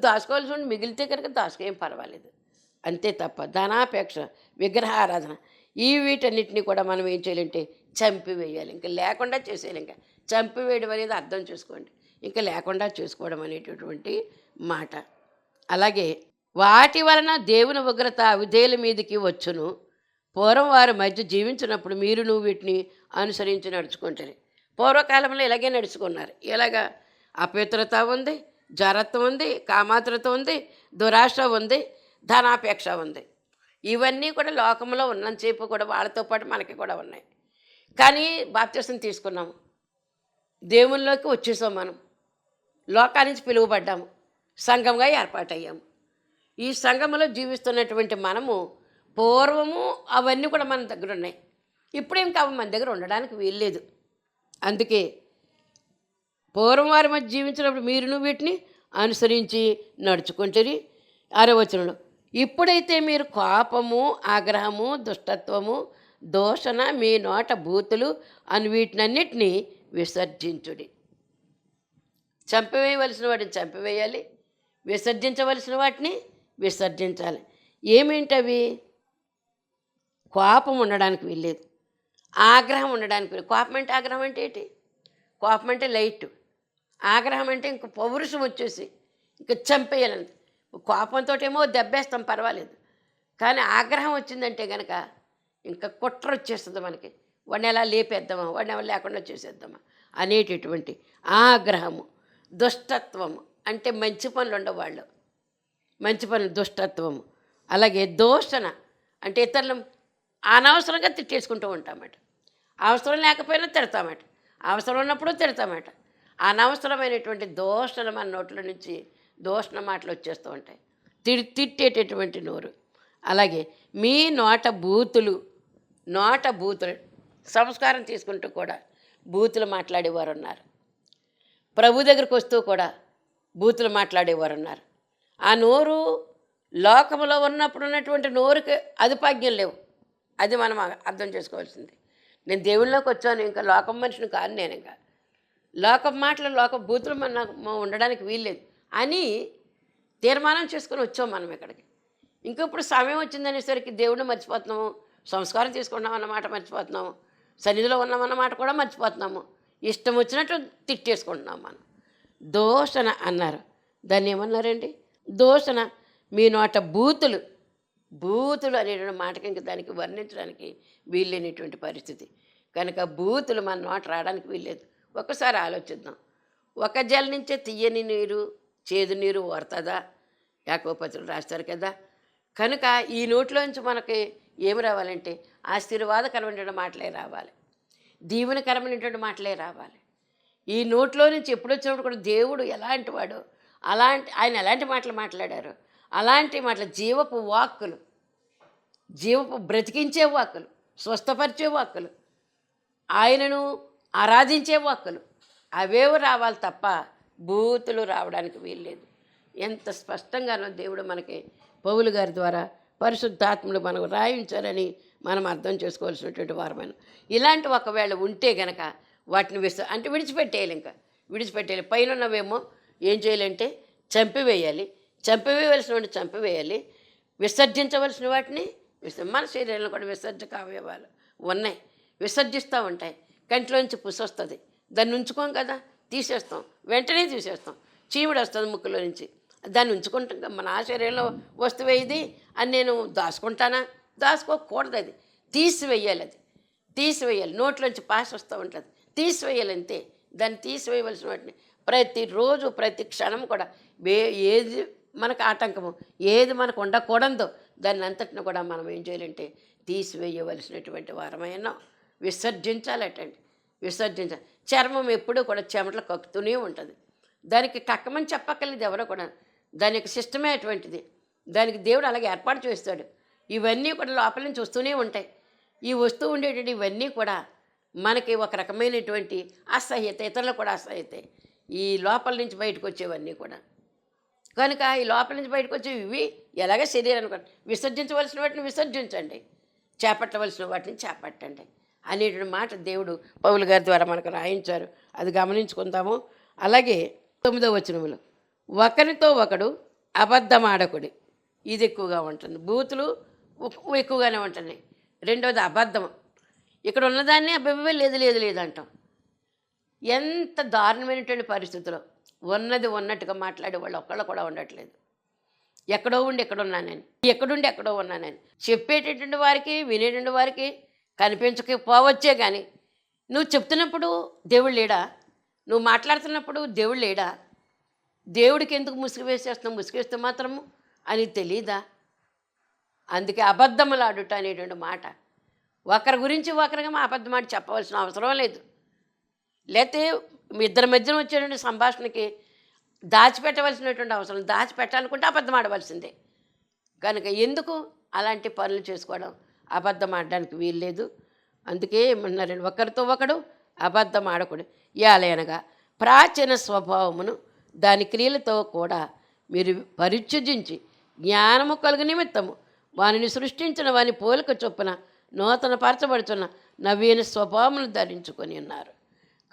దాచుకోవాల్సి ఉండి మిగిలితే కనుక దాచుకేం పర్వాలేదు. అంతే తప్ప ధనాపేక్ష విగ్రహారాధన ఈ వీటన్నిటిని కూడా మనం ఏం చేయాలంటే చంపివేయాలి ఇంకా లేకుండా చేసేయాలి ఇంకా. చంపివేయడం అనేది అర్థం చేసుకోండి. ఇంకా లేకుండా చేసుకోవడం అనేటటువంటి మాట. అలాగే వాటి వలన దేవుని ఉగ్రత విధేయుల మీదకి వచ్చును. పూర్వం వారి మధ్య జీవించినప్పుడు మీరు నువ్వు వీటిని అనుసరించి నడుచుకుంటారు పూర్వకాలంలో ఇలాగే నడుచుకున్నారు. ఇలాగా అపవిత్రత ఉంది జరత్వం ఉంది కామాతృత ఉంది దురాశ ఉంది ధనాపేక్ష ఉంది. ఇవన్నీ కూడా లోకంలో ఉన్నంతసేపు కూడా వాళ్ళతో పాటు మనకి కూడా ఉన్నాయి. కానీ బాప్తీసం తీసుకున్నాము. దేవుల్లోకి వచ్చేసాం మనం. లోకానికి పిలువబడ్డాము. సంఘంగా ఏర్పాటయ్యాము. ఈ సంఘంలో జీవిస్తున్నటువంటి మనము పూర్వము అవన్నీ కూడా మన దగ్గర ఉన్నాయి. ఇప్పుడు ఇంకా మన దగ్గర ఉండడానికి వీల్లేదు. అందుకే పూర్వం వారి మధ్య జీవించినప్పుడు మీరును వీటిని అనుసరించి నడుచుకుంటుంది ఆరవచనంలో ఇప్పుడైతే మీరు కోపము ఆగ్రహము దుష్టత్వము దోషణ మీ నోట బూతులు అని వీటినన్నిటినీ విసర్జించుడి. చంపివేయవలసిన వాటిని చంపివేయాలి. విసర్జించవలసిన వాటిని విసర్జించాలి. ఏమేంటవి? కోపం ఉండడానికి వీల్లేదు. ఆగ్రహం ఉండడానికి కోపం అంటే ఆగ్రహం అంటే ఏంటి? కోపం అంటే లైట్. ఆగ్రహం అంటే ఇంక పౌరుషం వచ్చేసి ఇంక చంపేయాలని. కోపంతో ఏమో దెబ్బేస్తాం పర్వాలేదు. కానీ ఆగ్రహం వచ్చిందంటే కనుక ఇంకా కుట్ర వచ్చేస్తుంది మనకి. వాడిని ఎలా లేపేద్దామా? వాడిని ఎలా లేకుండా చేసేద్దామా? అనేటటువంటి ఆగ్రహము దుష్టత్వము అంటే మంచి పనులు ఉండవాళ్ళు మంచి పనులు దుష్టత్వము. అలాగే దోషణ అంటే ఇతరులు అనవసరంగా తిట్టేసుకుంటూ ఉంటామట. అవసరం లేకపోయినా తిడతామట. అవసరం ఉన్నప్పుడు తిడతామట. అనవసరమైనటువంటి దోషణ మన నోట్ల నుంచి దోషణ మాటలు వచ్చేస్తూ ఉంటాయి. తిడి తిట్టేటటువంటి నోరు. అలాగే మీ నోట బూతులు నోట బూతులు సంస్కారం తీసుకుంటూ కూడా బూతులు మాట్లాడేవారు ఉన్నారు ప్రభు దగ్గరికి వస్తూ కూడా బూతులు మాట్లాడేవారు ఉన్నారు ఆ నోరు లోకంలో ఉన్నప్పుడు ఉన్నటువంటి నోరుకి అదుపాగ్యం లేవు. అది మనం అర్థం చేసుకోవాల్సింది. నేను దేవుళ్ళలోకి వచ్చాను ఇంకా లోకం మనిషిని కాదు నేను ఇంకా లోకం మాటలు లోక బూతులు మన ఉండడానికి వీల్లేదు. అని తీర్మానం చేసుకొని వచ్చాం మనం ఇక్కడికి. ఇంకా ఇప్పుడు సమయం వచ్చిందనేసరికి దేవుడిని మర్చిపోతున్నాము సంస్కారం తీసుకున్నాం అన్నమాట మర్చిపోతున్నాము సన్నిధిలో ఉన్నామన్నమాట కూడా మర్చిపోతున్నాము. ఇష్టం వచ్చినట్టు తిట్టేసుకుంటున్నాం మనం. దోషణ అన్నారు. దాన్ని ఏమన్నారండి? దోషణ మీ నోట బూతులు బూతులు అనేటువంటి మాటకి ఇంక దానికి వర్ణించడానికి వీల్లేనటువంటి పరిస్థితి. కనుక బూతులు మన నోట రావడానికి వీల్లేదు. ఒక్కసారి ఆలోచిద్దాం. ఒక జల నుంచే తీయని నీరు చేదు నీరు ఓరుతుందా యాకోపత్రులు రాస్తారు కదా. కనుక ఈ నోట్లోంచి మనకి ఏమి రావాలంటే ఆశీర్వాదకరమైనటువంటి మాటలే రావాలి. దీవెనకరమైనటువంటి మాటలే రావాలి. ఈ నోట్లో నుంచి ఎప్పుడొచ్చినప్పుడు కూడా దేవుడు ఎలాంటి వాడు అలాంటి ఆయన ఎలాంటి మాటలు మాట్లాడారు అలాంటి మాటలు జీవపు వాక్కులు జీవపు బ్రతికించే వాక్కులు స్వస్థపరిచే వాక్కులు ఆయనను ఆరాధించే వాక్కులు అవేవి రావాలి తప్ప బూతులు రావడానికి వీల్లేదు. ఎంత స్పష్టంగానో దేవుడు మనకి పౌలు గారి ద్వారా పరిశుద్ధాత్ముడు మనకు రాయించారని మనం అర్థం చేసుకోవాల్సినటువంటి వారమైన. ఇలాంటి ఒకవేళ ఉంటే గనక వాటిని విస అంటే విడిచిపెట్టేయాలి ఇంకా. విడిచిపెట్టేయాలి. పైన ఉన్నవేమో ఏం చేయాలంటే చంపివేయాలి. చంపివేయవలసిన వాటిని చంపివేయాలి. విసర్జించవలసిన వాటిని విస మన శరీరంలో కూడా విసర్జక అవయవాలు ఉన్నాయి. విసర్జిస్తూ ఉంటాయి. కంటిలోంచి పుసి వస్తుంది. దాన్ని ఉంచుకోం కదా తీసేస్తాం. వెంటనే తీసేస్తాం. చీముడు వస్తుంది ముక్కులో నుంచి. దాన్ని ఉంచుకుంటాం కదా, మన ఆ శరీరంలో వస్తువే ఇది అని నేను దాచుకుంటానా? దాచుకోకూడదు అది. తీసివేయాలి అది. తీసివేయాలి. నోట్లోంచి పాస్ వస్తూ ఉంటుంది. తీసివేయాలి అంతే దాన్ని తీసివేయవలసిన వాటిని. ప్రతిరోజు ప్రతి క్షణం కూడా వే ఏది మనకు ఆటంకము ఏది మనకు ఉండకూడదో దాన్ని అంతటిని కూడా మనం ఏం చేయాలంటే తీసివేయవలసినటువంటి వారమైనా. విసర్జించాలటండి విసర్జించాలి చర్మం ఎప్పుడూ కూడా చెమటలు కక్కుతూనే ఉంటుంది. దానికి కక్కమని చెప్పక్కర్లేదు ఎవరో కూడా. దాని యొక్క సిస్టమే అటువంటిది. దానికి దేవుడు అలాగే ఏర్పాటు చేస్తాడు. ఇవన్నీ కూడా లోపల నుంచి వస్తూనే ఉంటాయి. ఈ వస్తూ ఉండేటువంటి ఇవన్నీ కూడా మనకి ఒక రకమైనటువంటి అసహ్యత ఇతరులకు కూడా అసహ్యత. ఈ లోపల నుంచి బయటకు వచ్చేవన్నీ కూడా. కనుక ఈ లోపల నుంచి బయటకు వచ్చేవి ఇవి. ఎలాగ శరీరానికి విసర్జించవలసిన వాటిని విసర్జించండి. చేపట్టవలసిన వాటిని చేపట్టండి. అనేటువంటి మాట దేవుడు పౌలు గారి ద్వారా మనకు రాయించారు. అది గమనించుకుందాము. అలాగే తొమ్మిదో వచనములు ఒకరితో ఒకడు అబద్ధం ఆడకుడి ఇది ఎక్కువగా ఉంటుంది. బూతులు ఎక్కువగానే ఉంటున్నాయి. రెండవది అబద్ధం. ఇక్కడ ఉన్నదాన్ని అబ్బాయి లేదు లేదు లేదు అంటాం. ఎంత దారుణమైనటువంటి పరిస్థితిలో ఉన్నది ఉన్నట్టుగా మాట్లాడే వాళ్ళు ఒక్కళ్ళు కూడా ఉండట్లేదు. ఎక్కడో ఉండి ఎక్కడ ఉన్నానని ఎక్కడుండి ఎక్కడో ఉన్నానని చెప్పేటటువంటి వారికి వినేటువంటి వారికి కనిపించకపోవచ్చే కానీ నువ్వు చెప్తున్నప్పుడు దేవుడు లేడా? నువ్వు మాట్లాడుతున్నప్పుడు దేవుడు లేడా? దేవుడికి ఎందుకు ముసుగు వేసేస్తున్నావు? ముసుగేస్తే మాత్రము అని తెలీదా? అందుకే అబద్ధములాడుట అనేటువంటి మాట. ఒకరి గురించి ఒకరిగా మా అబద్ధం మాట చెప్పవలసిన అవసరం లేదు. లేకపోతే ఇద్దరి మధ్యన వచ్చేటువంటి సంభాషణకి దాచిపెట్టవలసినటువంటి అవసరం దాచిపెట్టాలనుకుంటే అబద్ధం ఆడవలసిందే. కనుక ఎందుకు అలాంటి పనులు చేసుకోవడం? అబద్ధం ఆడడానికి వీల్లేదు అందుకే ఏమన్నారండి ఒకరితో ఒకడు అబద్ధం ఆడకూడదు. యాలయనగా ప్రాచీన స్వభావమును దాని క్రియలతో కూడా మీరు పరిచ్ఛుజించి జ్ఞానము కలుగు నిమిత్తము వానిని సృష్టించిన వాని పోలిక చొప్పున నూతన పరచబడుతున్న నవీన స్వభావమును ధరించుకొని ఉన్నారు.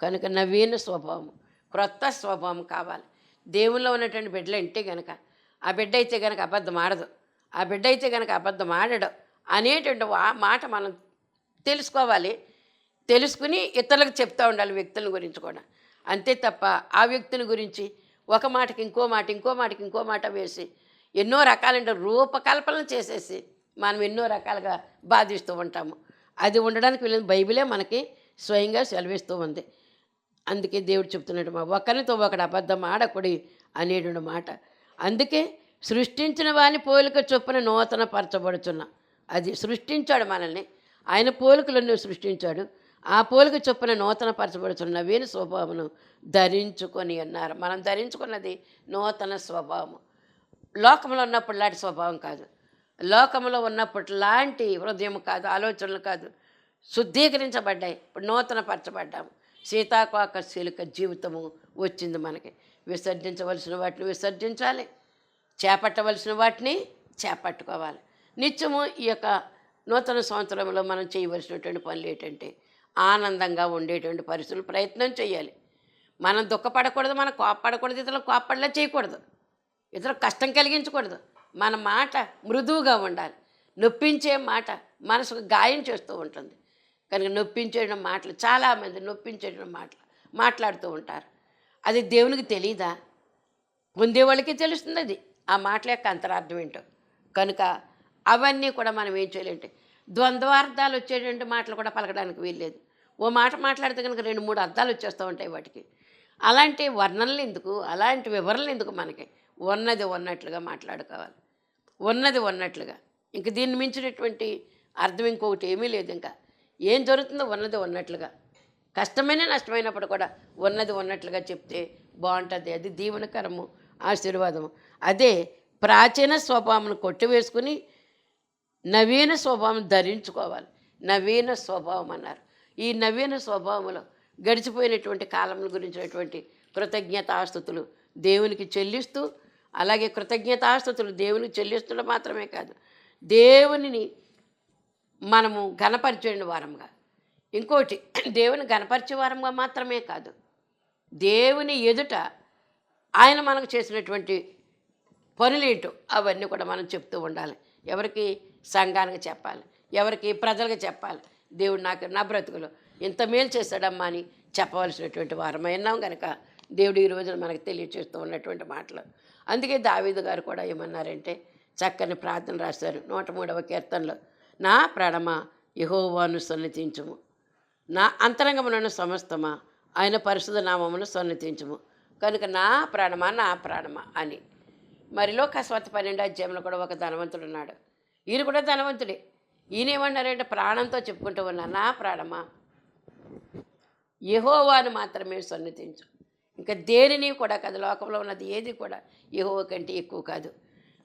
కనుక నవీన స్వభావం క్రొత్త స్వభావం కావాలి. దేవుల్లో ఉన్నటువంటి బిడ్డలు అంటే గనక ఆ బిడ్డ అయితే గనక అబద్ధం ఆడదు. ఆ బిడ్డ అయితే గనక అబద్ధం ఆడడం. అనేటువంటి మాట మనం తెలుసుకోవాలి. తెలుసుకుని ఇతరులకు చెప్తూ ఉండాలి వ్యక్తుల గురించి కూడా. అంతే తప్ప ఆ వ్యక్తిని గురించి ఒక మాటకి ఇంకో మాట ఇంకో మాటకి ఇంకో మాట వేసి ఎన్నో రకాలైన రూపకల్పనలు చేసేసి మనం ఎన్నో రకాలుగా బాధిస్తూ ఉంటాము. అది ఉండడానికి వీళ్ళని బైబిలే మనకి స్వయంగా సెలవిస్తూ ఉంది. అందుకే దేవుడు చెప్తున్నాడు మా ఒకరితో ఒకడు అబద్ధం ఆడకుడి అనేటువంటి మాట. అందుకే సృష్టించిన వాని పోలిక చొప్పున నూతన పరచబడుచున్నా అది సృష్టించాడు మనల్ని. ఆయన పోలికలను సృష్టించాడు. ఆ పోలిక చొప్పున నూతన పరచబడుతున్న నవీన స్వభావమును ధరించుకొని అన్నారు. మనం ధరించుకున్నది నూతన స్వభావము. లోకంలో ఉన్నప్పుడు లాంటి స్వభావం కాదు. లోకంలో ఉన్నప్పుడు లాంటి హృదయం కాదు ఆలోచనలు కాదు. శుద్ధీకరించబడ్డాయి. ఇప్పుడు నూతన పరచబడ్డాము సీతాకోక శీలిక జీవితము వచ్చింది మనకి. విసర్జించవలసిన వాటిని విసర్జించాలి. చేపట్టవలసిన వాటిని చేపట్టుకోవాలి. నిత్యము ఈ యొక్క నూతన సంవత్సరంలో మనం చేయవలసినటువంటి పనులు ఏంటంటే ఆనందంగా ఉండేటువంటి పరిస్థితులు ప్రయత్నం చేయాలి. మనం దుఃఖపడకూడదు మనం కోప్పడకూడదు ఇతరులు కోప్పడలా చేయకూడదు. ఇతరులకు కష్టం కలిగించకూడదు. మన మాట మృదువుగా ఉండాలి. నొప్పించే మాట మనసుకు గాయం చేస్తూ ఉంటుంది. కనుక నొప్పించేయడం మాటలు చాలామంది నొప్పించేయడం మాటలు మాట్లాడుతూ ఉంటారు. అది దేవునికి తెలీదా? పొందేవాళ్ళకి తెలుస్తుంది అది. ఆ మాటల యొక్క అంతరార్థం ఏంటో. కనుక అవన్నీ కూడా మనం ఏం చేయాలంటే? ద్వంద్వార్థాలు వచ్చేటువంటి మాటలు కూడా పలకడానికి వీల్లేదు. ఓ మాట మాట్లాడితే కనుక రెండు మూడు అర్థాలు వచ్చేస్తూ ఉంటాయి వాటికి. అలాంటి వర్ణనలు ఎందుకు? అలాంటి వివరణలు ఎందుకు మనకి? ఉన్నది ఉన్నట్లుగా మాట్లాడుకోవాలి. ఉన్నది ఉన్నట్లుగా. ఇంక దీన్ని మించినటువంటి అర్థం ఇంకొకటి ఏమీ లేదు ఇంకా. ఏం జరుగుతుందో ఉన్నది ఉన్నట్లుగా. కష్టమైన నష్టమైనప్పుడు కూడా ఉన్నది ఉన్నట్లుగా చెప్తే బాగుంటుంది. అది దీవనకరము ఆశీర్వాదము. అదే ప్రాచీన స్వభావం కొట్టివేసుకుని నవీన స్వభావం ధరించుకోవాలి. నవీన స్వభావం అన్నారు. ఈ నవీన స్వభావంలో గడిచిపోయినటువంటి కాలం గురించినటువంటి కృతజ్ఞతాస్థుతులు దేవునికి చెల్లిస్తూ అలాగే కృతజ్ఞతాస్థుతులు దేవునికి చెల్లిస్తుండడం మాత్రమే కాదు దేవునిని మనము గణపరిచే వారంగా ఇంకోటి దేవుని గణపరిచే వారంగా మాత్రమే కాదు దేవుని ఎదుట ఆయన మనకు చేసినటువంటి పనులేంటో అవన్నీ కూడా మనం చెప్తూ ఉండాలి. ఎవరికి సంఘానికి చెప్పాలి. ఎవరికి? ప్రజలకు చెప్పాలి. దేవుడు నాకు నా బ్రతుకులు ఇంత మేలు చేశాడమ్మా అని చెప్పవలసినటువంటి వారమైనాం కనుక దేవుడు ఈ రోజున మనకు తెలియచేస్తూ ఉన్నటువంటి మాటలు. అందుకే దావీదు గారు కూడా ఏమన్నారంటే చక్కని ప్రార్థన రాశారు. నూట మూడవ కీర్తనలో నా ప్రాణమ యహోవాను సన్నతించుము నా అంతరంగములను సమస్తమా ఆయన పరిశుద్ధ నామమును సన్నతించుము కనుక నా ప్రాణమా నా ప్రాణమా అని. మరిలో కస్వత్ పన్నెండు అధ్యాయంలో కూడా ఒక ధనవంతుడు ఉన్నాడు. ఈయన కూడా ధనవంతుడే. ఈయన ఏమన్నారంటే ప్రాణంతో చెప్పుకుంటూ ఉన్నా నా ప్రాణమా? యహోవాను మాత్రమే సన్నిధించు. ఇంకా దేనిని కూడా కాదు లోకంలో ఉన్నది ఏది కూడా యహోవ కంటే ఎక్కువ కాదు.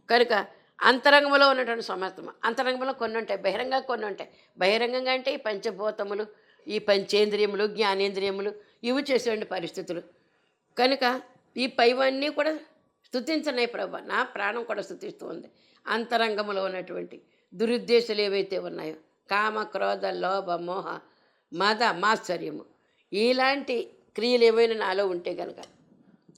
కనుక అంతరంగంలో ఉన్నటువంటి సమర్థం అంతరంగంలో కొన్ని ఉంటాయి బహిరంగంగా కొన్ని ఉంటాయి. బహిరంగంగా అంటే ఈ పంచభూతములు ఈ పంచేంద్రియములు జ్ఞానేంద్రియములు ఇవి చేసేటువంటి పరిస్థితులు. కనుక ఈ పైవన్నీ కూడా స్థుతించనే ప్రభ నా ప్రాణం కూడా స్థుతిస్తూ ఉంది అంతరంగంలో ఉన్నటువంటి దురుద్దేశాలు ఏవైతే ఉన్నాయో కామ క్రోధ లోభ మోహ మద మాశ్చర్యము ఇలాంటి క్రియలు ఏవైనా నాలో ఉంటే కనుక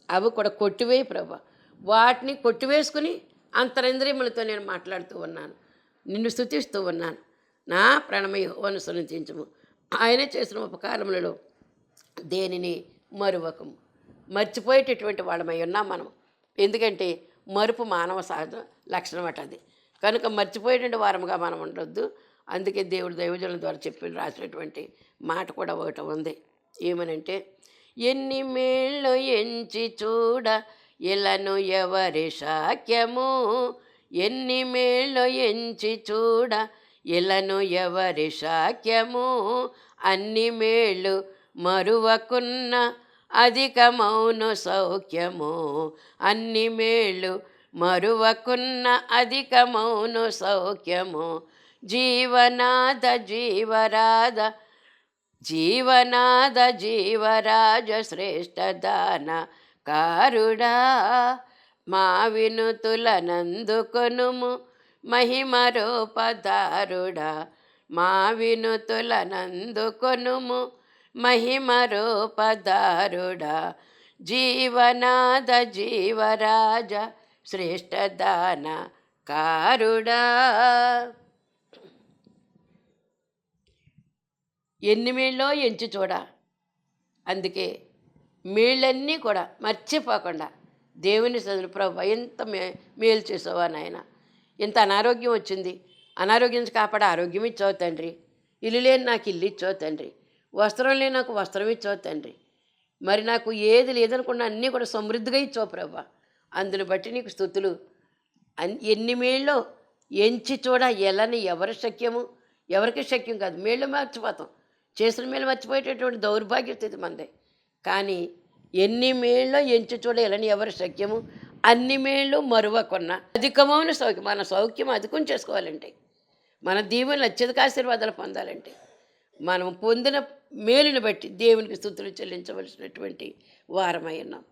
అవి కూడా కొట్టివేయి ప్రభ. వాటిని కొట్టివేసుకుని అంతరింద్రియములతో నేను మాట్లాడుతూ ఉన్నాను. నిన్ను స్థుతిస్తూ ఉన్నాను. నా ప్రణమయోను సునితించము ఆయన చేసిన ఉపకారములలో దేనిని మరువకము? మర్చిపోయేటటువంటి వాళ్ళమై ఉన్నాం మనం ఎందుకంటే మరుపు మానవ సహజ లక్షణం అట అది. కనుక మర్చిపోయేటువంటి వారముగా మనం ఉండొద్దు. అందుకే దేవుడు దైవజనుల ద్వారా చెప్పి రాసినటువంటి మాట కూడా ఒకటి ఉంది. ఏమనంటే ఎన్ని మేళ్ళు ఎంచి చూడ ఇలను ఎవరి శాక్యము? ఎన్ని మేళ్ళు ఎంచి చూడ ఇలను ఎవరి శాక్యము? అన్ని మేళ్ళు మరువకున్న అధికమౌను సౌఖ్యము అన్ని మేళ్ళు మరువకున్న అధికమౌను సౌఖ్యము. జీవనాథ జీవరాధ జీవనాథ జీవరాజ శ్రేష్ఠ దాన కారుడా. మా వినుతులనందుకొనుము మహిమ రూపదారుడా మా వినుతులనందుకొనుము మహిమ రూపధారుడా జీవనాద జీవరాజ శ్రేష్ఠ దాన కారుడా ఎన్ని మీళ్ళో ఎంచి చూడ. అందుకే మీళ్ళన్నీ కూడా మర్చిపోకుండా దేవుని చదువు ప్రభు ఎంత మే మేలు చేసావా నాయన. ఇంత అనారోగ్యం వచ్చింది. అనారోగ్యం కాపాడ ఆరోగ్యం ఇచ్చావు తండ్రి. ఇల్లు లేని నాకు ఇల్లు ఇచ్చావు తండ్రి. వస్త్రం లేని నాకు వస్త్రం ఇచ్చావు తండ్రి. మరి నాకు ఏది లేదనుకున్న అన్నీ కూడా సమృద్ధిగా ఇచ్చావు ప్రభా. అందుని బట్టి నీకు స్థుతులు. ఎన్ని మేళ్ళో ఎంచి చూడ ఎలని ఎవరి శక్యము? ఎవరికి శక్యం కాదు మేళ్ళు మర్చిపోతాం. చేసిన మేలు మర్చిపోయేటటువంటి దౌర్భాగ్య స్థితి మనది. కానీ ఎన్ని మేళ్ళో ఎంచి చూడ ఎలని ఎవరి శక్యము? అన్ని మేళ్ళు మరువకున్న అధికమైన సౌఖ్యం మన సౌఖ్యం అధికం చేసుకోవాలంటే మన దీవెనలు అత్యధిక ఆశీర్వాదాలు పొందాలంటే మనం పొందిన మేలుని బట్టి దేవునికి స్థుతులు చెల్లించవలసినటువంటి వారమై ఉన్నాం.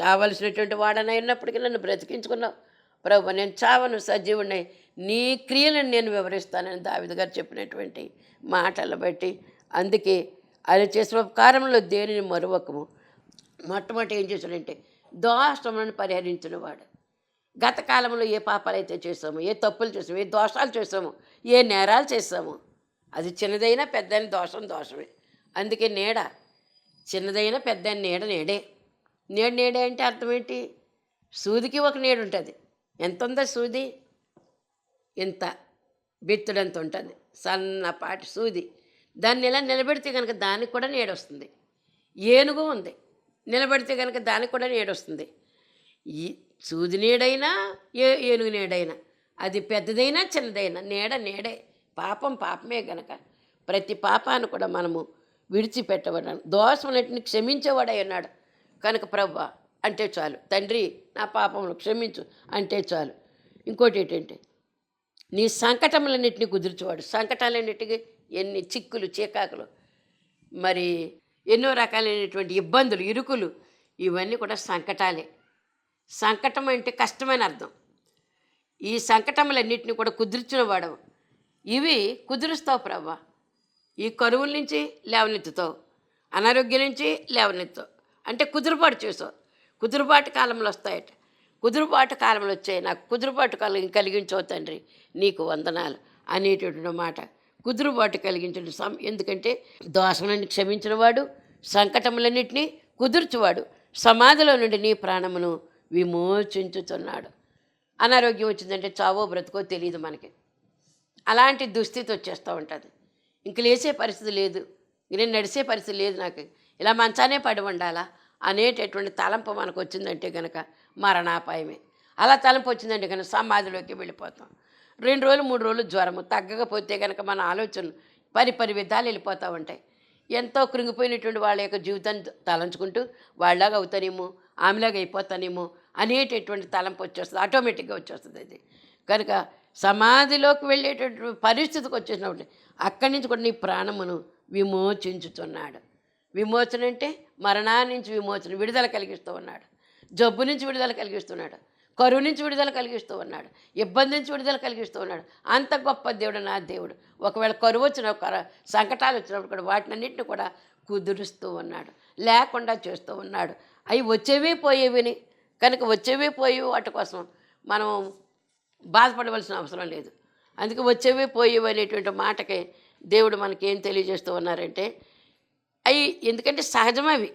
చావలసినటువంటి వాడనై ఉన్నప్పటికీ నన్ను బ్రతికించుకున్నావు. ప్రభు నేను చావను సజీవుని నీ క్రియలను నేను వివరిస్తానని దావిద గారు చెప్పినటువంటి మాటలు బట్టి అందుకే ఆయన చేసిన కారంలో దేనిని మరువకము. మొట్టమొదటి ఏం చేశాడంటే దోషములను పరిహరించిన వాడు గత కాలంలో ఏ పాపాలు అయితే చేసాము ఏ తప్పులు చేసాము ఏ దోషాలు చేసాము ఏ నేరాలు చేసాము అది చిన్నదైనా పెద్దని దోషం దోషమే. అందుకే నీడ. చిన్నదైన పెద్ద నీడ నీడే. నీడ నీడే అంటే అర్థం ఏంటి? సూదికి ఒక నీడ ఉంటుంది. ఎంత ఉందో సూది? ఇంత బిత్తుడంత ఉంటుంది. సన్నపాటి సూది. దాన్ని ఇలా నిలబెడితే కనుక దానికి కూడా నీడొస్తుంది ఏనుగు ఉంది. నిలబెడితే కనుక దానికి కూడా నీడొస్తుంది ఈ సూది నీడైనా ఏ ఏనుగు నీడైనా అది పెద్దదైనా చిన్నదైనా నీడ నీడే. పాపం పాపమే గనక. ప్రతి పాపాన్ని కూడా మనము విడిచిపెట్టవన్నాను దోషములన్నింటిని క్షమించేవాడై ఉన్నాడు. కనుక ప్రభు అంటే చాలు. తండ్రి నా పాపములు క్షమించు అంటే చాలు. ఇంకోటి ఏంటంటే నీ సంకటములన్నింటినీ కుదిర్చేవాడు. సంకటాలన్నిటికీ ఎన్ని చిక్కులు చీకాకులు మరి ఎన్నో రకాలైనటువంటి ఇబ్బందులు ఇరుకులు ఇవన్నీ కూడా సంకటాలే. సంకటం అంటే కష్టమైన అర్థం. ఈ సంకటములన్నింటినీ కూడా కుదిర్చిన వాడవు ఇవి కుదురుస్తావు ప్రభా. ఈ కరువుల నుంచి లేవనెత్తుతావు అనారోగ్యం నుంచి లేవనెత్తావు అంటే కుదురుబాటు చేసావు. కుదురుబాటు కాలంలో వస్తాయట. కుదురుబాటు కాలంలో వచ్చాయి. నాకు కుదురుబాటు కాలం కలిగించవు తండ్రి. నీకు వందనాలు అనేటటువంటి మాట. కుదురుబాటు కలిగించడం సం ఎందుకంటే దోషములను క్షమించినవాడు సంకటములన్నింటినీ కుదుర్చువాడు. సమాధిలో నుండి నీ ప్రాణమును విమోచించుతున్నాడు. అనారోగ్యం వచ్చిందంటే చావో బ్రతుకో తెలియదు మనకి. అలాంటి దుస్థితి వచ్చేస్తూ ఉంటుంది. ఇంక లేచే పరిస్థితి లేదు. ఇంక నేను నడిచే పరిస్థితి లేదు నాకు. ఇలా మంచానే పడి ఉండాలా? అనేటటువంటి తలంపు మనకు వచ్చిందంటే కనుక మరణాపాయమే. అలా తలంపు వచ్చిందంటే కనుక సమాధిలోకి వెళ్ళిపోతాం. రెండు రోజులు మూడు రోజులు జ్వరము తగ్గకపోతే కనుక మన ఆలోచనలు పరి పరి విధాలు వెళ్ళిపోతూ ఉంటాయి. ఎంతో కృంగిపోయినటువంటి వాళ్ళ యొక్క జీవితాన్ని తలంచుకుంటూ వాళ్ళలాగా అవుతానేమో ఆమెలాగా అయిపోతానేమో అనేటటువంటి తలంపు వచ్చేస్తుంది. ఆటోమేటిక్గా వచ్చేస్తుంది అది. కనుక సమాధిలోకి వెళ్ళేటటువంటి పరిస్థితికి వచ్చేసినప్పుడు అక్కడి నుంచి కూడా నీ ప్రాణమును విమోచించుతున్నాడు. విమోచన అంటే మరణా నుంచి విమోచన విడుదల కలిగిస్తూ ఉన్నాడు. జబ్బు నుంచి విడుదల కలిగిస్తున్నాడు. కరువు నుంచి విడుదల కలిగిస్తూ ఉన్నాడు. ఇబ్బంది నుంచి విడుదల కలిగిస్తూ ఉన్నాడు. అంత గొప్ప దేవుడు నా దేవుడు. ఒకవేళ కరువు వచ్చిన సంకటాలు వచ్చినప్పుడు కూడా వాటినన్నింటిని కూడా కుదురుస్తూ ఉన్నాడు. లేకుండా చేస్తూ ఉన్నాడు. అవి వచ్చేవి పోయేవిని. కనుక వచ్చేవి పోయి వాటి కోసం మనం బాధపడవలసిన అవసరం లేదు. అందుకే వచ్చేవి పోయేవి అనేటువంటి మాటకి దేవుడు మనకి ఏం తెలియజేస్తూ ఉన్నారంటే అవి ఎందుకంటే సహజమవి.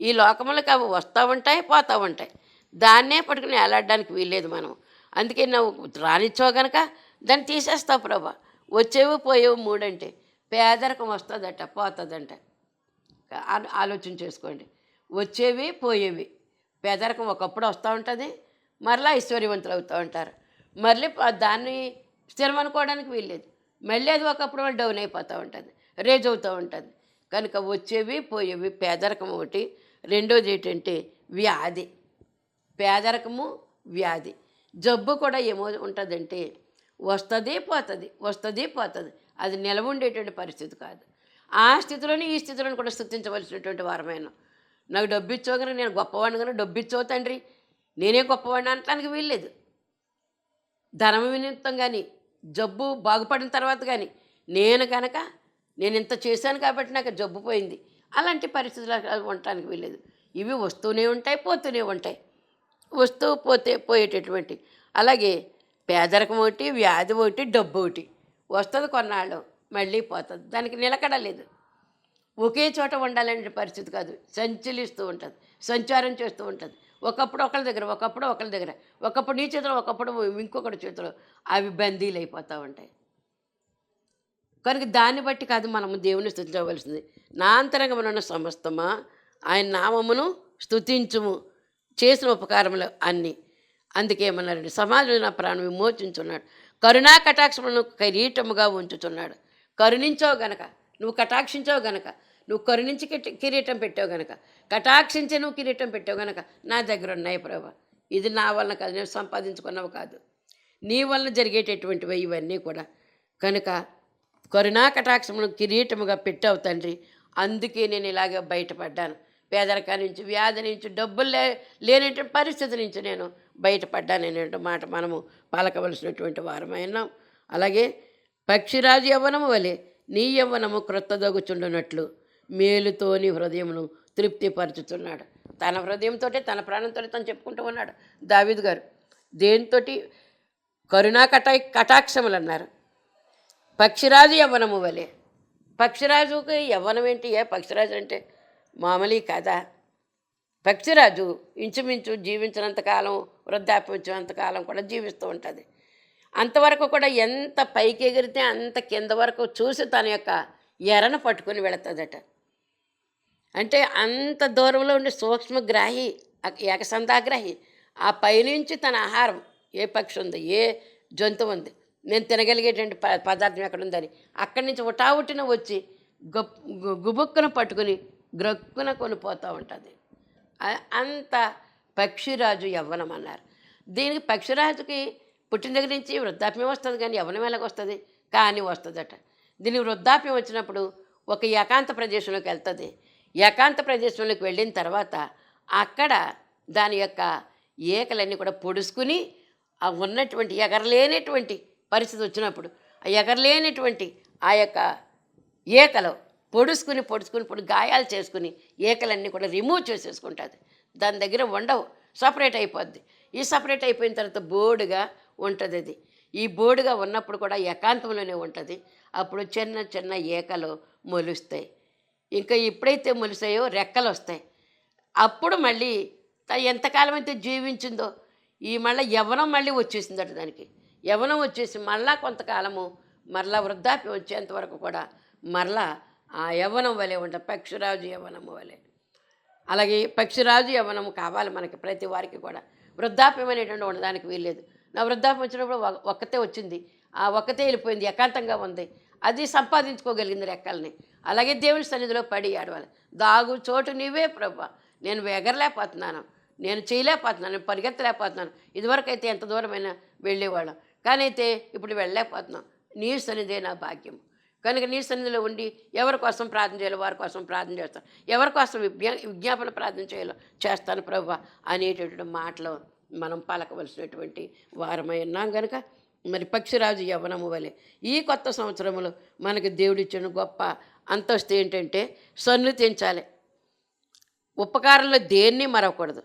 ఈ లోకంలోకి అవి వస్తూ ఉంటాయి పోతూ ఉంటాయి. దాన్నే పట్టుకుని ఎలాడడానికి వీల్లేదు మనం అందుకే నువ్వు రానిచ్చావు కనుక దాన్ని తీసేస్తావు ప్రభా. వచ్చేవి పోయేవి మూడంటే పేదరికం వస్తుందట పోతుందంట. ఆలోచన చేసుకోండి. వచ్చేవి పోయేవి. పేదరికం ఒకప్పుడు వస్తూ ఉంటుంది మరలా ఐశ్వర్యవంతులు అవుతూ ఉంటారు. మళ్ళీ దాన్ని స్థిరం అనుకోవడానికి వీల్లేదు. మళ్ళీ అది ఒకప్పుడు వాళ్ళు డౌన్ అయిపోతూ ఉంటుంది రేజ్ అవుతూ ఉంటుంది. కనుక వచ్చేవి పోయేవి పేదరికం ఒకటి రెండోది ఏంటంటే వ్యాధి. పేదరికము వ్యాధి. జబ్బు కూడా ఏమో ఉంటుందంటే వస్తుంది పోతుంది వస్తుంది పోతుంది. అది నిలవ ఉండేటువంటి పరిస్థితి కాదు. ఆ స్థితిలోని ఈ స్థితిలోని కూడా స్థుతించవలసినటువంటి వారమైన నాకు డబ్బు ఇచ్చోగానే నేను గొప్పవాడిని కానీ డబ్బు ఇచ్చో తండ్రి నేనే గొప్పవాడిని అనటానికి వీల్లేదు. ధనం నిమిత్తం కానీ జబ్బు బాగుపడిన తర్వాత కానీ నేను కనుక నేను ఇంత చేశాను కాబట్టి నాకు జబ్బు పోయింది. అలాంటి పరిస్థితులు ఉండటానికి వీలేదు ఇవి వస్తూనే ఉంటాయి పోతూనే ఉంటాయి. వస్తూ పోతే పోయేటటువంటి అలాగే పేదరికం ఒకటి వ్యాధి ఒకటి డబ్బు ఒకటి. వస్తుంది కొన్నాళ్ళు మళ్ళీ పోతుంది. దానికి నిలకడ లేదు. ఒకే చోట ఉండాలనే పరిస్థితి కాదు. సంచలిస్తూ ఉంటుంది. సంచారం చేస్తూ ఉంటుంది. ఒకప్పుడు ఒకళ్ళ దగ్గర ఒకప్పుడు ఒకళ్ళ దగ్గర. ఒకప్పుడు నీ చేతిలో ఒకప్పుడు ఇంకొకటి చేతిలో. అవి బందీలు అయిపోతూ ఉంటాయి. కనుక దాన్ని బట్టి కాదు మనము దేవుని స్థుతించవలసింది. నా అంతరంగమునున్న సమస్తమా ఆయన నామమును స్థుతించుము. చేసిన ఉపకారములు అన్నీ. అందుకేమన్నారండి సమాజం సమాజంలో నా ప్రాణం విమోచించున్నాడు. కరుణా కటాక్షములను కిరీటముగా ఉంచుతున్నాడు కరుణించావు గనక. నువ్వు కటాక్షించావు గనక. నువ్వు కరుణించి కిరీటం పెట్టావు గనక. కటాక్షించి నువ్వు కిరీటం పెట్టావు గనక నా దగ్గర ఉన్నాయి ప్రభా. ఇది నా వలన కాదు నేను సంపాదించుకున్నవి కాదు. నీ వలన జరిగేటటువంటివి ఇవన్నీ కూడా. కనుక కరుణా కటాక్షమును కిరీటముగా పెట్టావు తండ్రి. అందుకే నేను ఇలాగ బయటపడ్డాను. పేదరికా నుంచి వ్యాధి నుంచి డబ్బులు లే లేనటువంటి పరిస్థితి నుంచి నేను బయటపడ్డాననే మాట మనము పలకవలసినటువంటి వారమైనాం అలాగే పక్షిరాజు యవ్వనము వలె నీ యవ్వనము క్రొత్తదొగుచుండునట్లు మేలుతోని హృదయమును తృప్తిపరుచుతున్నాడు. తన హృదయంతో తన ప్రాణంతో తను చెప్పుకుంటూ ఉన్నాడు. దావిద్ గారు దేనితోటి కరుణా కటా కటాక్షములు అన్నారు పక్షిరాజు యవ్వనము వలె. పక్షిరాజుకి యవ్వనం ఏంటి? ఏ పక్షిరాజు అంటే మామూలు కదా? పక్షిరాజు ఇంచుమించు జీవించినంత కాలం వృద్ధాప్యం కాలం కూడా జీవిస్తూ ఉంటుంది. అంతవరకు కూడా ఎంత పైకి ఎగిరితే అంత కింద వరకు చూసి తన యొక్క ఎరను పట్టుకొని వెళుతుందట. అంటే అంత దూరంలో ఉండే సూక్ష్మగ్రాహి ఏకసంధాగ్రాహి ఆ పైనుంచి తన ఆహారం ఏ పక్షి ఉంది ఏ జంతువు ఉంది నేను తినగలిగేటువంటి ప పదార్థం ఎక్కడ ఉందని అక్కడి నుంచి ఉటావుటిన వచ్చి గుబుక్కున పట్టుకుని గ్రక్కున కొనిపోతూ ఉంటుంది. అంత పక్షిరాజు యవ్వనం అన్నారు. దీనికి పక్షిరాజుకి పుట్టిన దగ్గర నుంచి వృద్ధాప్యం వస్తుంది కానీ యవ్వనం ఎలాగొస్తుంది కానీ వస్తుందట. దీనికి వృద్ధాప్యం వచ్చినప్పుడు ఒక ఏకాంత ప్రదేశంలోకి వెళ్తుంది. ఏకాంత ప్రదేశంలోకి వెళ్ళిన తర్వాత అక్కడ దాని యొక్క ఏకలన్నీ కూడా పొడుచుకుని ఆ ఉన్నటువంటి ఎగరలేనటువంటి పరిస్థితి వచ్చినప్పుడు ఆ ఎగరలేనటువంటి ఆ యొక్క ఏకలు పొడుచుకుని పొడుచుకుని పొడి గాయాలు చేసుకుని ఏకలన్నీ కూడా రిమూవ్ చేసేసుకుంటుంది. దాని దగ్గర ఉండవు సపరేట్ అయిపోద్ది. ఈ సపరేట్ అయిపోయిన తర్వాత బోర్డుగా ఉంటుంది అది. ఈ బోర్డుగా ఉన్నప్పుడు కూడా ఏకాంతంలోనే ఉంటుంది. అప్పుడు చిన్న చిన్న ఏకలు మొలుస్తాయి. ఇంకా ఎప్పుడైతే మొలిసాయో రెక్కలు వస్తాయి అప్పుడు మళ్ళీ త- ఎంతకాలం అయితే జీవించిందో ఈ మళ్ళీ యవ్వనం మళ్ళీ వచ్చేసిందట దానికి. యవ్వనం వచ్చేసి మళ్ళా కొంతకాలము మరలా వృద్ధాప్యం వచ్చేంత వరకు కూడా మరలా ఆ యవ్వనం వలె ఉంటుంది పక్షిరాజు యవ్వనము వలె. అలాగే పక్షిరాజు యవ్వనము కావాలి మనకి ప్రతి వారికి కూడా. వృద్ధాప్యం అనేటువంటి ఉండడానికి వీల్లేదు. నా వృద్ధాప్యం వచ్చినప్పుడు ఒక్కతే వచ్చింది. ఆ ఒక్కతే వెళ్ళిపోయింది ఏకాంతంగా ఉంది. అది సంపాదించుకోగలిగింది రెక్కల్ని. అలాగే దేవుని సన్నిధిలో పడి ఏడవాలి. దాగు చోటు నీవే ప్రభా. నేను ఎగరలేకపోతున్నాను. నేను చేయలేకపోతున్నాను. నేను పరిగెత్తలేకపోతున్నాను. ఇదివరకు అయితే ఎంత దూరమైనా వెళ్ళేవాళ్ళం. కానీ అయితే ఇప్పుడు వెళ్ళలేకపోతున్నాం. నీ సన్నిధే నా భాగ్యం కనుక నీ సన్నిధిలో ఉండి ఎవరి కోసం ప్రార్థన చేయాలో వారి కోసం ప్రార్థన చేస్తాను. ఎవరి కోసం విజ్ఞా విజ్ఞాపన ప్రార్థన చేయాలో చేస్తాను ప్రభు అనేటటువంటి మాటలు మనం పలకవలసినటువంటి వారమై ఉన్నాం కనుక మరి పక్షిరాజు యవ్వనము వలె ఈ కొత్త సంవత్సరంలో మనకి దేవుడిచ్చిన గొప్ప అంతస్తు ఏంటంటే సన్నుతించాలి ఉపకారంలో దేన్ని మరవకూడదు.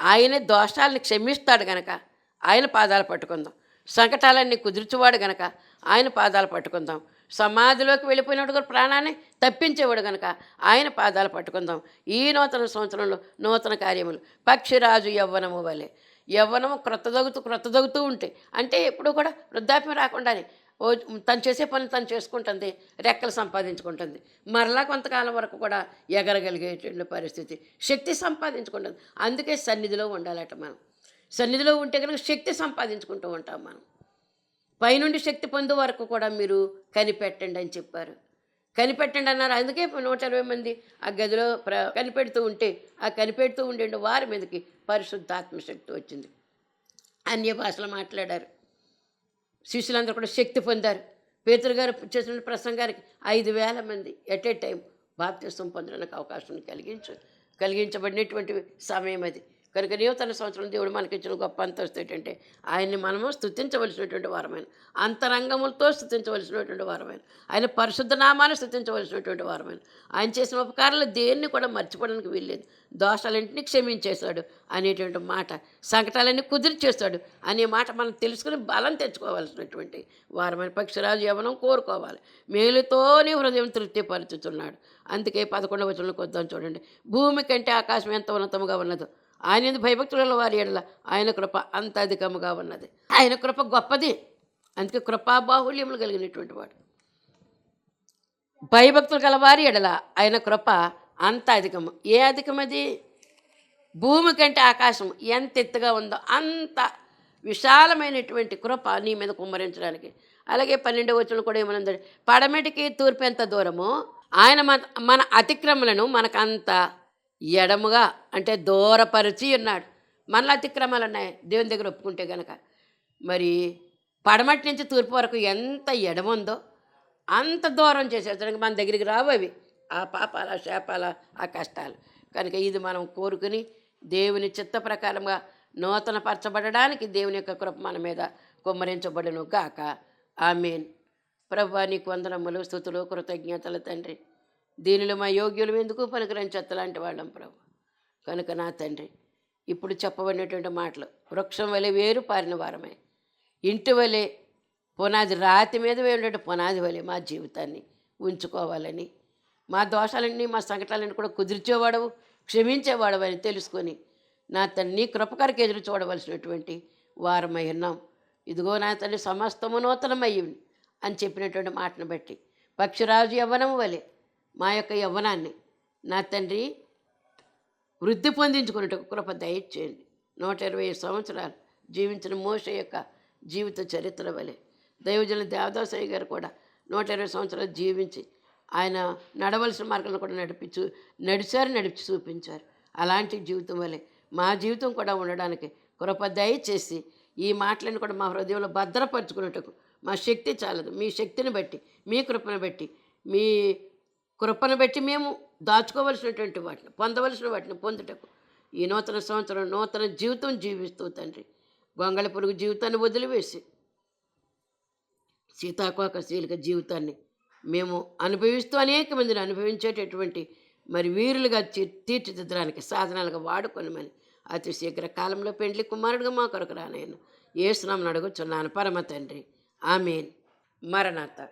ఆయనే దోషాలను క్షమిస్తాడు గనక ఆయన పాదాలు పట్టుకుందాం. సంకటాలన్నీ కుదుర్చువాడు గనక ఆయన పాదాలు పట్టుకుందాం. సమాధిలోకి వెళ్ళిపోయినప్పుడు కూడా ప్రాణాన్ని తప్పించేవాడు గనక ఆయన పాదాలు పట్టుకుందాం. ఈ నూతన సంవత్సరంలో నూతన కార్యములు. పక్షిరాజు యవ్వనము వలె. యవ్వనము క్రొత్తదగుతూ క్రొత్తదగుతూ ఉంటే అంటే ఎప్పుడు కూడా వృద్ధాప్యం రాకుండానే ఓ తను చేసే పని తను చేసుకుంటుంది రెక్కలు సంపాదించుకుంటుంది. మరలా కొంతకాలం వరకు కూడా ఎగరగలిగేటువంటి పరిస్థితి. శక్తి సంపాదించుకుంటుంది. అందుకే సన్నిధిలో ఉండాలట మనం. సన్నిధిలో ఉంటే కనుక శక్తి సంపాదించుకుంటూ ఉంటాం మనం. పైనుండి శక్తి పొందే వరకు కూడా మీరు కనిపెట్టండి అని చెప్పారు. కనిపెట్టండి అన్నారు. అందుకే నూట ఇరవై మంది ఆ గదిలో ప్ర కనిపెడుతూ ఉంటే ఆ కనిపెడుతూ ఉండే వారి మీదకి పరిశుద్ధాత్మ శక్తి వచ్చింది. అన్య భాషలు మాట్లాడారు. శిష్యులందరూ కూడా శక్తి పొందారు. పేతురు గారు చేసిన ప్రసంగానికి ఐదు వేల మంది ఎట్ ఏ టైం బాప్తిస్తం పొందడానికి అవకాశం కలిగించు కలిగించబడినటువంటి సమయం అది. కనుక నూతన సంవత్సరం దేవుడు మనకిచ్చిన గొప్ప అంతస్తు ఏంటంటే ఆయన్ని మనము స్థుతించవలసినటువంటి వారమైన అంతరంగములతో స్థుతించవలసినటువంటి వారమైన ఆయన పరిశుద్ధ నామాన్ని స్థుతించవలసినటువంటి వారమైన. ఆయన చేసిన ఉపకారాలు దేన్ని కూడా మర్చిపోవడానికి వీల్లేదు. దోషాలన్నింటినీ క్షమించేశాడు అనేటువంటి మాట సంకటాలన్నీ కుదిరిచేస్తాడు అనే మాట మనం తెలుసుకుని బలం తెచ్చుకోవాల్సినటువంటి వారమైన. పక్షిరాజు యవనం కోరుకోవాలి. మేలుతోనే హృదయం తృప్తిపరుచుతున్నాడు అందుకే పదకొండవ వచనంలోకి వద్దాం చూడండి. భూమి కంటే ఆకాశం ఎంత ఉన్నతముగా ఉన్నదో. ఆయన ఎందు భయభక్తుల వారి ఎడల? ఆయన కృప అంత అధికముగా ఉన్నది. ఆయన కృప గొప్పది. అందుకే కృపా బాహుల్యములు కలిగినటువంటి వాడు. భయభక్తులు గలవారి ఎడల ఆయన కృప అంత అధికము. ఏ అధికమది? భూమి కంటే ఆకాశం ఎంత ఎత్తుగా ఉందో అంత విశాలమైనటువంటి కృప నీ మీద కుమ్మరించడానికి. అలాగే పన్నెండవ వచనం కూడా ఏమనుందండి పడమటికి తూర్పు ఎంత దూరమో ఆయన మన మన అతిక్రమలను మనకంత ఎడముగా అంటే దూరపరిచి ఉన్నాడు. మనలో అతిక్రమాలు ఉన్నాయి. దేవుని దగ్గర ఒప్పుకుంటే కనుక మరి పడమటి నుంచి తూర్పు వరకు ఎంత ఎడముందో అంత దూరం చేసేసరికి మన దగ్గరికి రావు అవి. ఆ పాపాల శాపాల ఆ కష్టాలు. కనుక ఇది మనం కోరుకుని దేవుని చిత్త ప్రకారంగా నూతన పరచబడడానికి దేవుని యొక్క కృప మన మీద కుమ్మరించబడును గాక. ఆమెన్. ప్రభు నీకు వందనములు స్థుతులు కృతజ్ఞతలు తండ్రి. దీనిలో మా యోగ్యులు ఎందుకు పనికిరని చెత్తలాంటి వాళ్ళం ప్రభు. కనుక నా తండ్రి ఇప్పుడు చెప్పబడినటువంటి మాటలు వృక్షం వలె వేరు పారిన వారమే. ఇంటి వలె పునాది రాతి మీద వేరే పునాది వలె మా జీవితాన్ని ఉంచుకోవాలని మా దోషాలన్నీ మా సంకటాలన్నీ కూడా కుదిర్చేవాడవు క్షమించేవాడవు అని తెలుసుకొని నా తన్ని కృపకరకు ఎదురు చూడవలసినటువంటి వారమై ఉన్నాం. ఇదిగో నా తల్లి సమస్తము నూతనమయ్యి అని చెప్పినటువంటి మాటను బట్టి పక్షిరాజు యవ్వనం వలె మా యొక్క యవ్వనాన్ని. నా తండ్రి వృద్ధి పొందించుకున్నట్టు కృప దయచేయండి. నూట ఇరవై సంవత్సరాలు జీవించిన మోస యొక్క జీవిత చరిత్ర వలె. దైవజన దేవదాసయ్య గారు కూడా నూట ఇరవై సంవత్సరాలు జీవించి ఆయన నడవలసిన మార్గంలో కూడా నడిపించు నడిచారు నడిపి చూపించారు. అలాంటి జీవితం వలె మా జీవితం కూడా ఉండడానికి కృప దయచేసి ఈ మాటలను కూడా మా హృదయంలో భద్రపరచుకున్నట్టుకు మా శక్తి చాలదు. మీ శక్తిని బట్టి మీ కృపను బట్టి మీ కృపను బట్టి మేము దాచుకోవలసినటువంటి వాటిని పొందవలసిన వాటిని పొందుటకు ఈ నూతన సంవత్సరం నూతన జీవితం జీవిస్తూ తండ్రి. గొంగళ పురుగు జీవితాన్ని వదిలివేసి సీతాకోక శీలిక జీవితాన్ని మేము అనుభవిస్తూ అనేక మందిని అనుభవించేటటువంటి మరి వీరులుగా తీ- తీర్చిదిద్దడానికి సాధనాలుగా వాడుకొనమని అతి శీఘ్ర కాలంలో పెండ్లి కుమారుడుగా మా కొరకు రానయ్యను. ఏ స్నామం అడుగుచున్నాను. పరమ తండ్రి. ఆమెన్. మరణాత